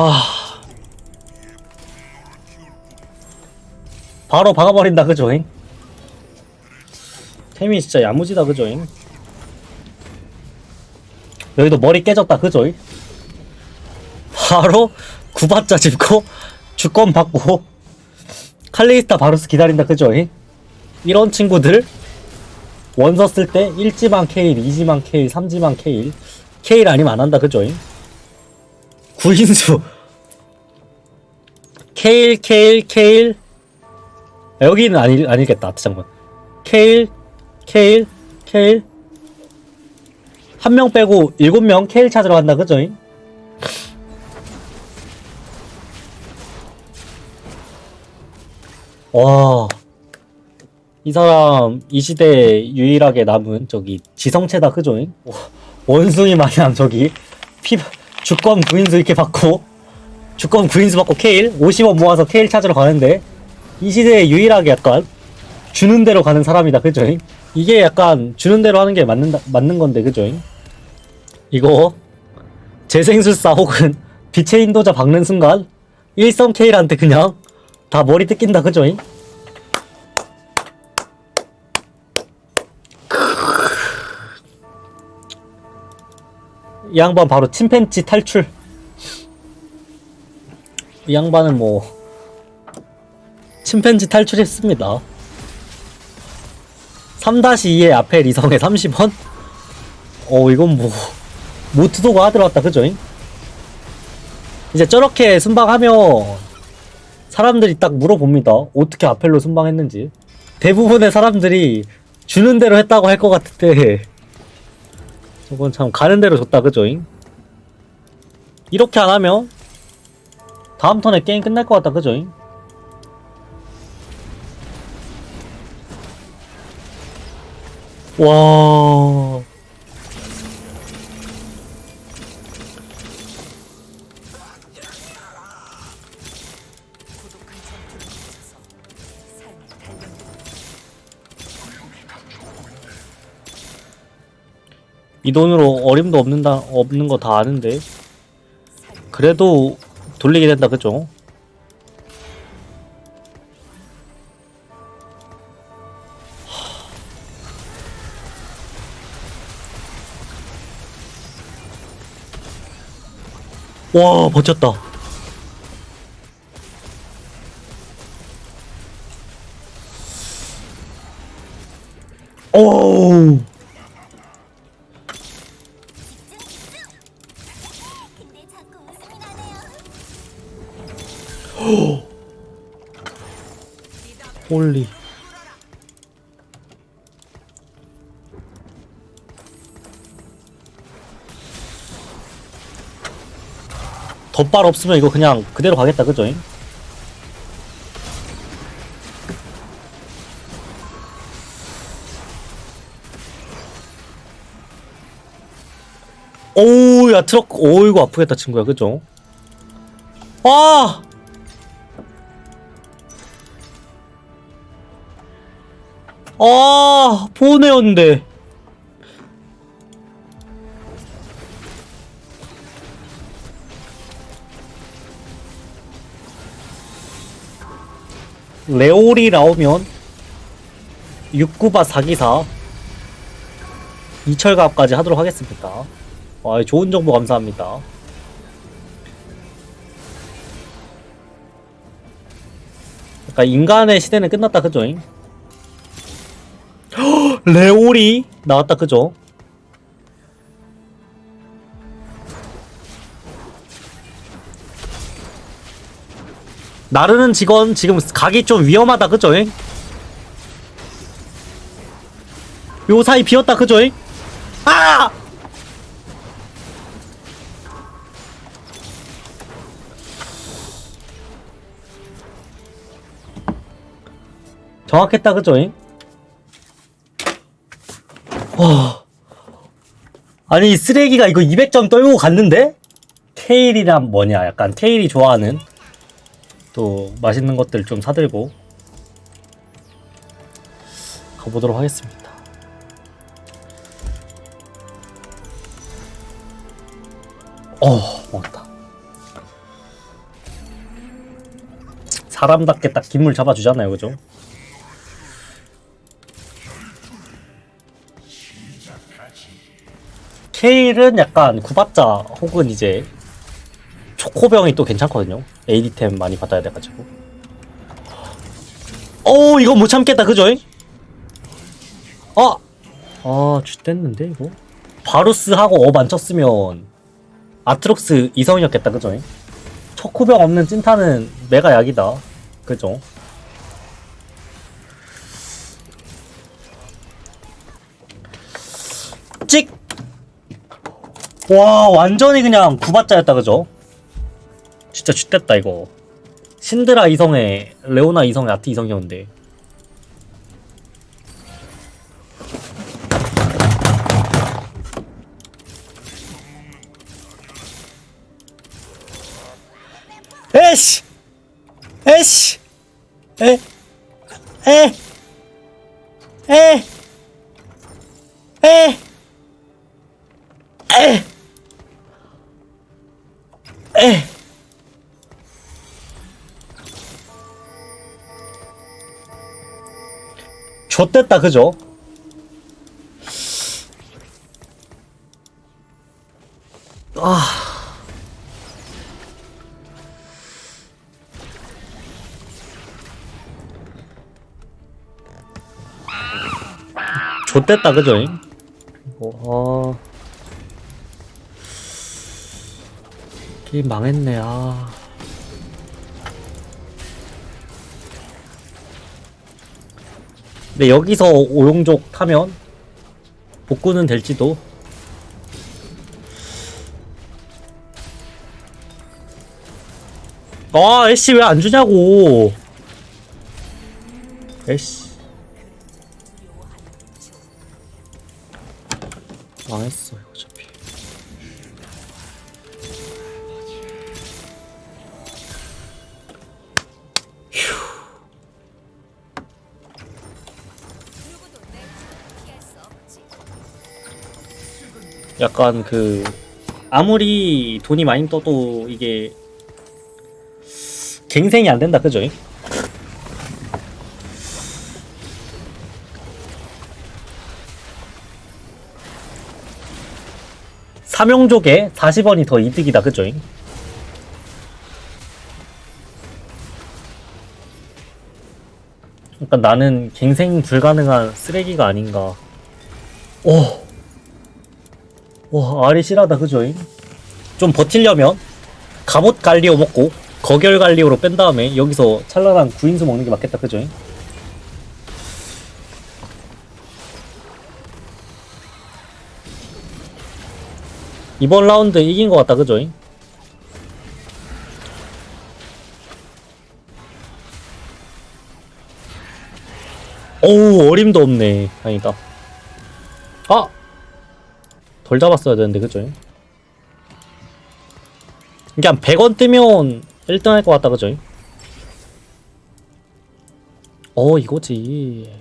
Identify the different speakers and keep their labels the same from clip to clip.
Speaker 1: 아. 바로 박아버린다, 그조잉? 템이 진짜 야무지다, 그조잉? 여기도 머리 깨졌다, 그조잉? 바로 구바자 짚고 주권 받고 칼리스타 바루스 기다린다, 그조잉? 이런 친구들 원서 쓸 때 1지만 케일, 2지만 케일, 3지만 케일 케일 아니면 안 한다, 그조잉? 구인수. 케일 케일 케일. 아, 여기는 아니, 아니겠다 잠깐만 케일 케일 케일. 한 명 빼고 일곱 명 케일 찾으러 간다 그죠? 와, 이 사람 이 시대에 유일하게 남은 저기 지성체다 그죠? 와, 원숭이 마냥 저기 피 주권 구인수 이렇게 받고 주권 구인수 받고 케일 50원 모아서 케일 찾으러 가는데 이 시대에 유일하게 약간 주는 대로 가는 사람이다 그죠? 이게 약간 주는 대로 하는 게 맞는 맞는 건데 그죠? 이거 재생술사 혹은 빛의 인도자 박는 순간 일성 케일한테 그냥 다 머리 뜯긴다 그죠? 이 양반 바로 침팬지 탈출. 이 양반은 뭐 침팬지 탈출했습니다. 3-2의 앞에 리성에 30원? 어 이건 뭐 모트도가 들어왔다 그죠? 이제 저렇게 순방하면 사람들이 딱 물어봅니다. 어떻게 아펠로 순방했는지. 대부분의 사람들이 주는 대로 했다고 할 것 같은데 저건 참 가는 대로 줬다 그조잉? 이렇게 안 하면 다음 턴에 게임 끝날 것 같다 그조잉? 와 이 돈으로 어림도 없는다 없는 거 다 아는데. 그래도 돌리게 된다 그죠? 와 버텼다. 오우 홀리 덧발 없으면 이거 그냥 그대로 가겠다 그죠? 오우 야 트럭 오 이거 아프겠다 친구야 그죠? 아! 아, 보내었는데. 레올이 나오면 69바 4기사 이철갑까지 하도록 하겠습니다. 아, 좋은 정보 감사합니다. 그러니까 인간의 시대는 끝났다 그죠잉? 레올이 나왔다 그죠? 나르는 직원 지금 가기 좀 위험하다 그죠? 요 사이 비었다 그죠? 아! 정확했다 그죠? 와. 아니 쓰레기가 이거 200점 떨고 갔는데? 테일이란 뭐냐 약간 테일이 좋아하는 또 맛있는 것들 좀 사들고 가보도록 하겠습니다 어 먹었다 사람답게 딱 긴물 잡아주잖아요 그죠? 케일은 약간 구박자 혹은 이제 초코병이 또 괜찮거든요 AD템 많이 받아야 돼가지고 오 이거 못 참겠다 그죠? 아! 아 쥐됐는데 이거? 바루스하고 업안 쳤으면 아트록스 이성이었겠다 그죠? 초코병 없는 찐타는 메가 약이다 그죠? 와 완전히 그냥 구바짜였다 그죠? 진짜 쥐됐다 이거 신드라 이성에 레오나 이성에 아트 이성이었는데 에이씨! 에이씨! 에! 에! 에! 에! 에! 에! 좆됐다 그죠? 아 좆됐다 그죠? 이 게임 망했네 아 근데 여기서 오용족 타면 복구는 될지도. 아 애쉬 왜 안 주냐고. 애쉬. 망했어 이 약간 그 아무리 돈이 많이 떠도 이게 갱생이 안 된다 그죠? 삼용족에 40원이 더 이득이다 그죠? 그러니까 나는 갱생 불가능한 쓰레기가 아닌가. 오. 와, 알이 실하다, 그죠? 좀 버틸려면 갑옷 갈리오 먹고 거결 갈리오로 뺀 다음에 여기서 찰나랑 구인수 먹는 게 맞겠다, 그죠? 이번 라운드 이긴 것 같다, 그죠? 어우, 어림도 없네. 다행이다. 아! 덜 잡았어야 되는데, 그죠? 이게 한 100원 뜨면 1등 할 것 같다, 그죠? 어, 이거지.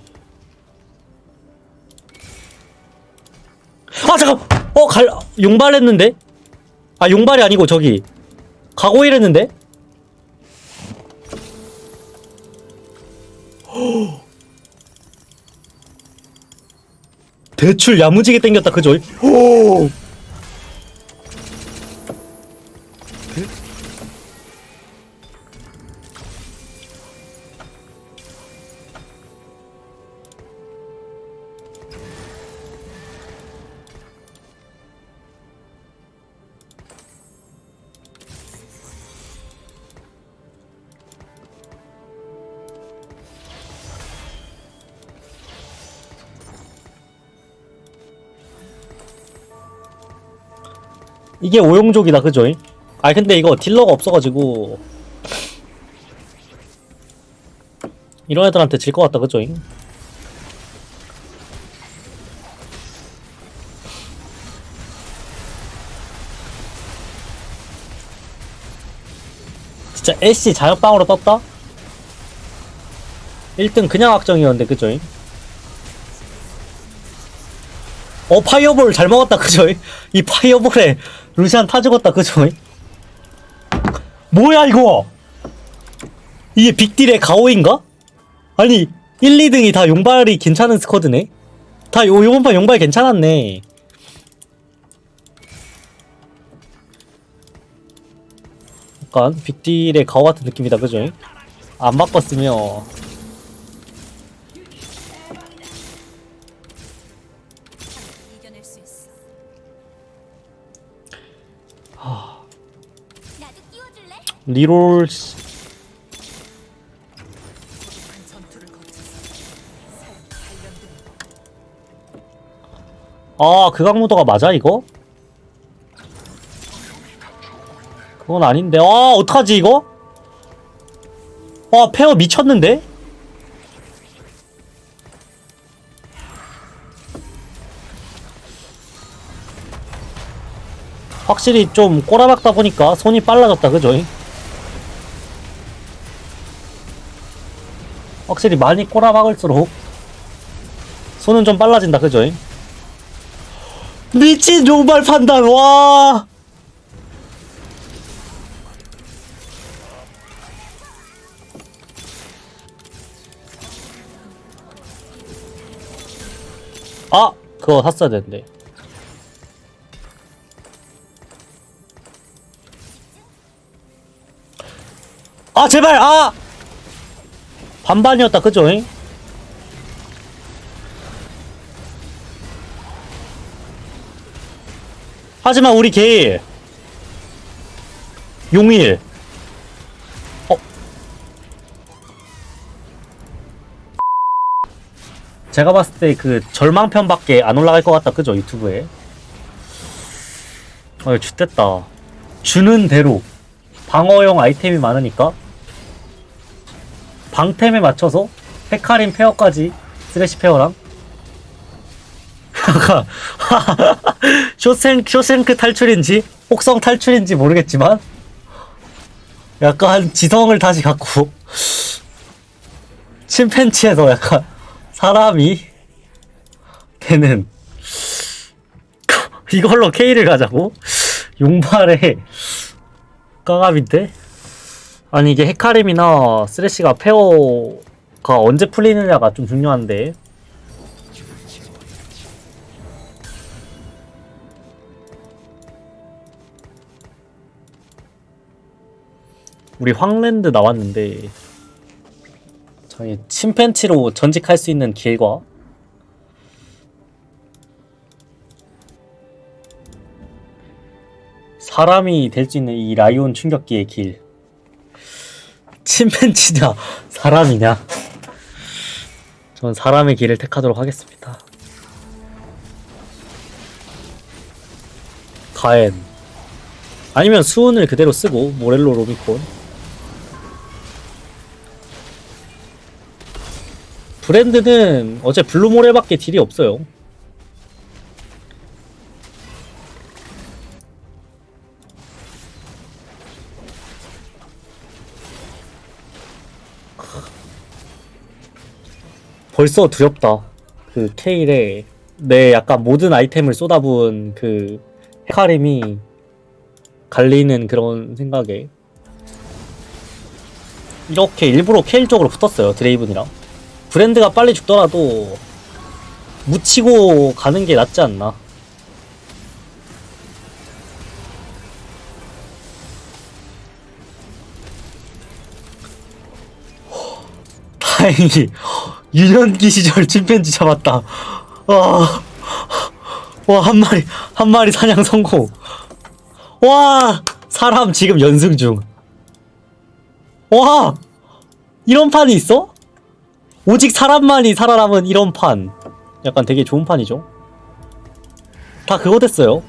Speaker 1: 아, 잠깐! 어, 갈, 용발 했는데? 아, 용발이 아니고, 저기. 가고일 했는데? 대출 야무지게 땡겼다, 그죠? 오! 이게 오용족이다 그죠? 아 근데 이거 딜러가 없어가지고 이런 애들한테 질 것 같다 그죠? 진짜 애쉬 자연빵으로 떴다? 1등 그냥 확정이었는데 그죠? 어 파이어볼 잘 먹었다 그죠? 이 파이어볼에 루시안 타 죽었다 그죠? 뭐야 이거 이게 빅딜의 가오인가? 아니 1, 2등이 다 용발이 괜찮은 스쿼드네 다 요, 요번 판 용발 괜찮았네 약간 빅딜의 가오 같은 느낌이다 그죠? 안 바빴으면 리롤 씨- 아, 극악무도가 맞아, 이거? 그건 아닌데. 아, 어떡하지, 이거? 와, 페어 미쳤는데? 확실히 좀 꼬라박다 보니까 손이 빨라졌다, 그죠? 확실히 많이 꼬라박을수록 손은 좀 빨라진다, 그죠? 미친 용발 판단, 와! 아! 그거 샀어야 되는데. 아, 제발! 아! 반반이었다, 그죠? 하지만 우리 게일. 용일. 어? 제가 봤을 때 그 절망편밖에 안 올라갈 것 같다 그죠? 유튜브에. 어 죽됐다. 주는 대로. 방어용 아이템이 많으니까 방템에 맞춰서 헤카림 페어까지 쓰레시 페어랑. 쇼생 쇼생크 탈출인지 혹성 탈출인지 모르겠지만 약간 지성을 다시 갖고 침팬치에서 약간 사람이 되는. 이걸로 K를 가자고? 용발에 까갑인데 아니 이게 헤카림이나 쓰레쉬가 페어가 언제 풀리느냐가 좀 중요한데. 우리 황랜드 나왔는데 저희 침팬치로 전직할 수 있는 길과 사람이 될 수 있는 이 라이온 충격기의 길 침팬치냐? 사람이냐? 전 사람의 길을 택하도록 하겠습니다. 가엔. 아니면 수은을 그대로 쓰고 모렐로 로미콘. 브랜드는 어제 블루모레밖에 딜이 없어요 벌써 두렵다. 그 케일에 내 약간 모든 아이템을 쏟아부은 그 헤카림이 갈리는 그런 생각에 이렇게 일부러 케일 쪽으로 붙었어요 드레이븐이랑. 브랜드가 빨리 죽더라도 묻히고 가는 게 낫지 않나 다행히 유년기 시절 침팬지 잡았다 와, 와, 한 마리, 한 마리 사냥 성공. 와, 사람 지금 연승 중. 와, 이런 판이 있어? 오직 사람만이 살아남은 이런 판. 약간 되게 좋은 판이죠. 다 그거 됐어요.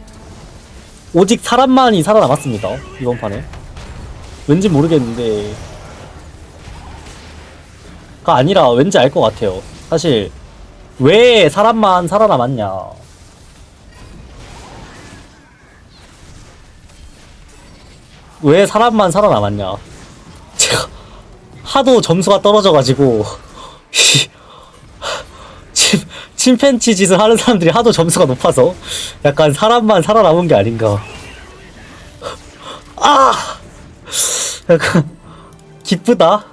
Speaker 1: 오직 사람만이 살아남았습니다. 이번 판에. 왠지 모르겠는데. 가 아니라 왠지 알 것 같아요. 사실 왜 사람만 살아남았냐? 왜 사람만 살아남았냐? 제가 하도 점수가 떨어져가지고 침 침팬치 짓을 하는 사람들이 하도 점수가 높아서 약간 사람만 살아남은 게 아닌가? 아, 약간 기쁘다.